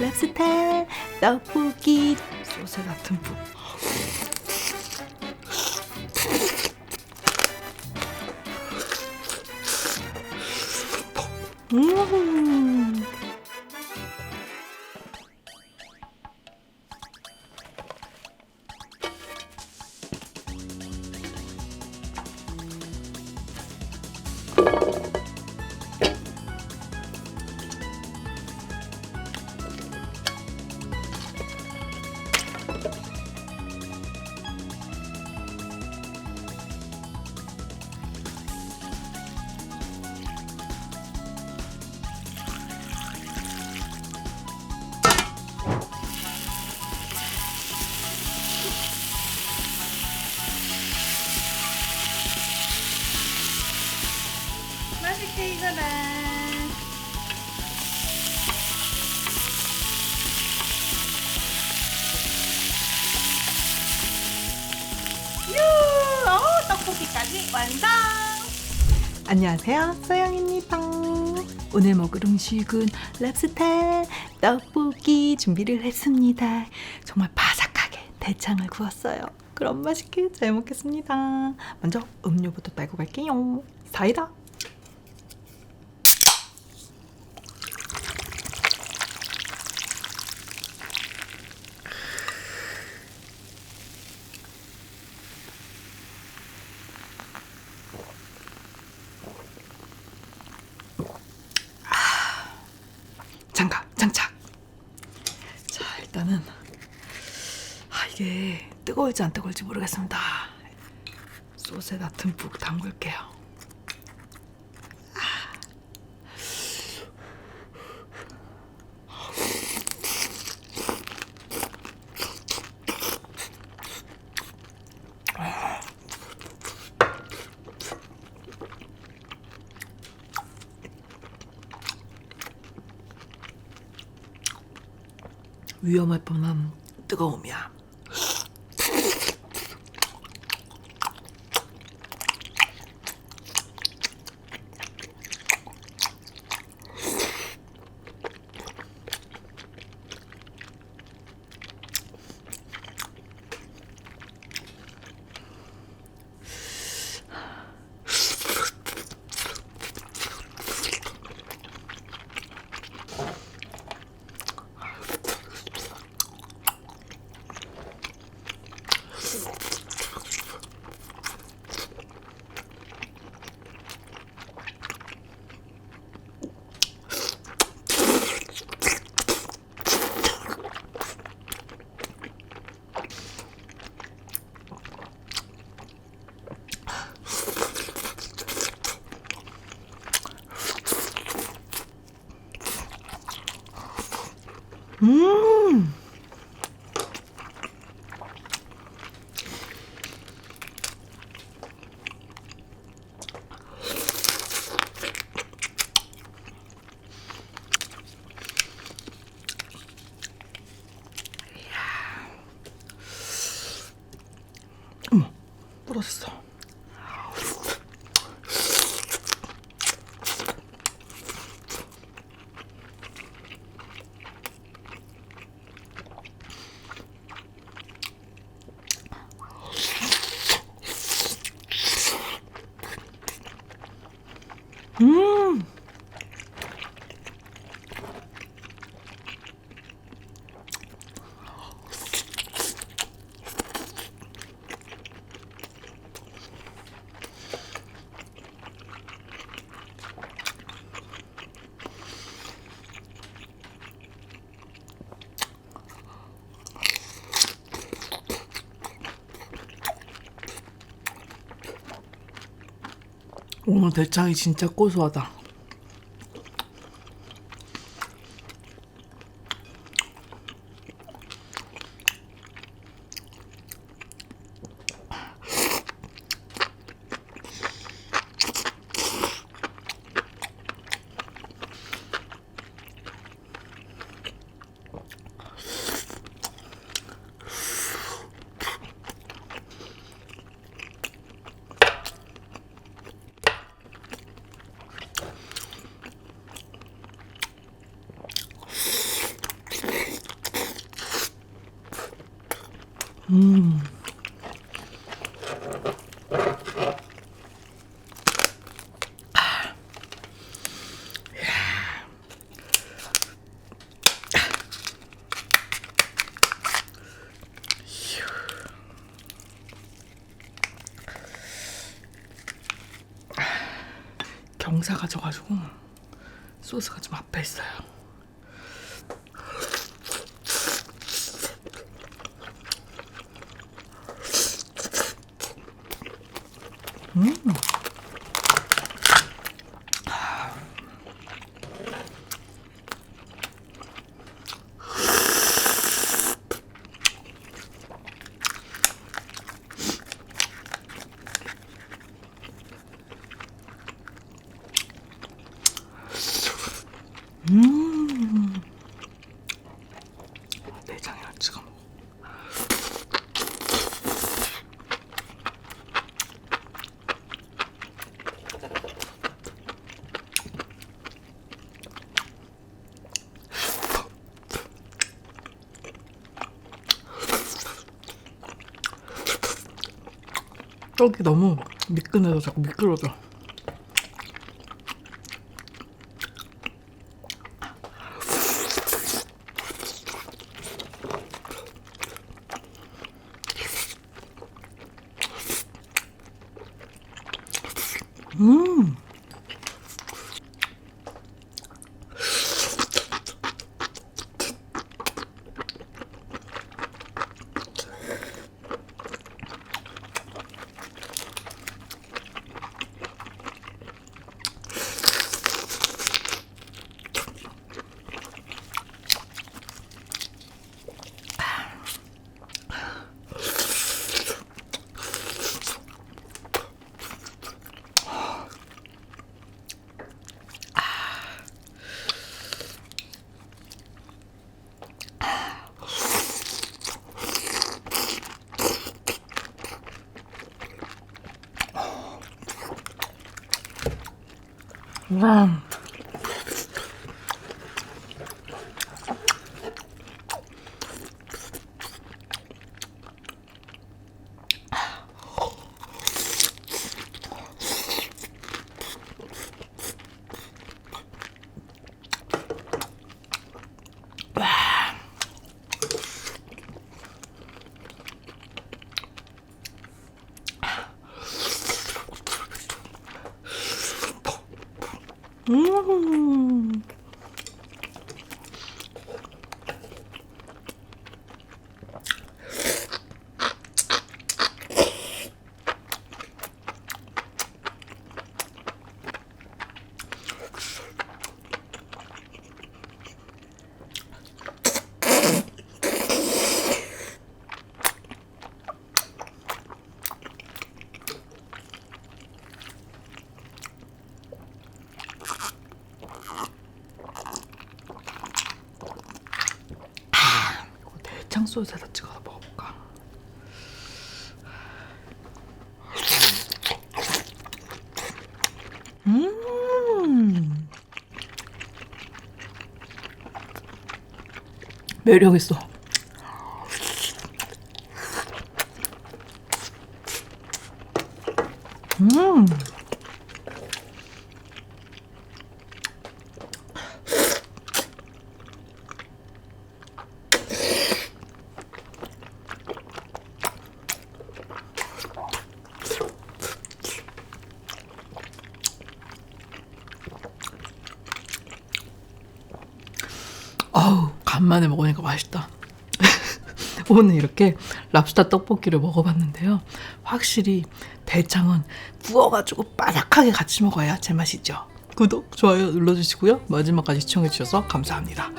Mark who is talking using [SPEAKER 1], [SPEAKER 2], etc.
[SPEAKER 1] 랍스타 떡볶이 소스 같은 부 음.
[SPEAKER 2] 익어라. 유! 어, 떡볶이까지 완성!
[SPEAKER 1] 안녕하세요 소영입니다 오늘 먹을 음식은 랍스타 떡볶이 준비를 했습니다 정말 바삭하게 대창을 구웠어요 그럼 맛있게 잘 먹겠습니다 먼저 음료부터 따고 갈게요 사이다 일단은. 아 이게 뜨거울지 안 뜨거울지 모르겠습니다. 소스에다 듬뿍 담글게요 위험할 뻔한 뜨거움이야 음 어머 부러졌어 음 오늘 대창이 진짜 고소하다. 음. 경사 가 져가지고 소스가 좀 앞에 있어요. 내장 떡이 너무 미끈해서 자꾸 미끄러져. 음. Vroom. 소스에다 찍어서 먹어볼까? 음 매력 있어. 음. 어우 간만에 먹으니까 맛있다. 오늘 이렇게 랍스타 떡볶이를 먹어봤는데요. 확실히 대창은 구워가지고 바삭하게 같이 먹어야 제맛이죠. 구독, 좋아요 눌러주시고요. 마지막까지 시청해주셔서 감사합니다.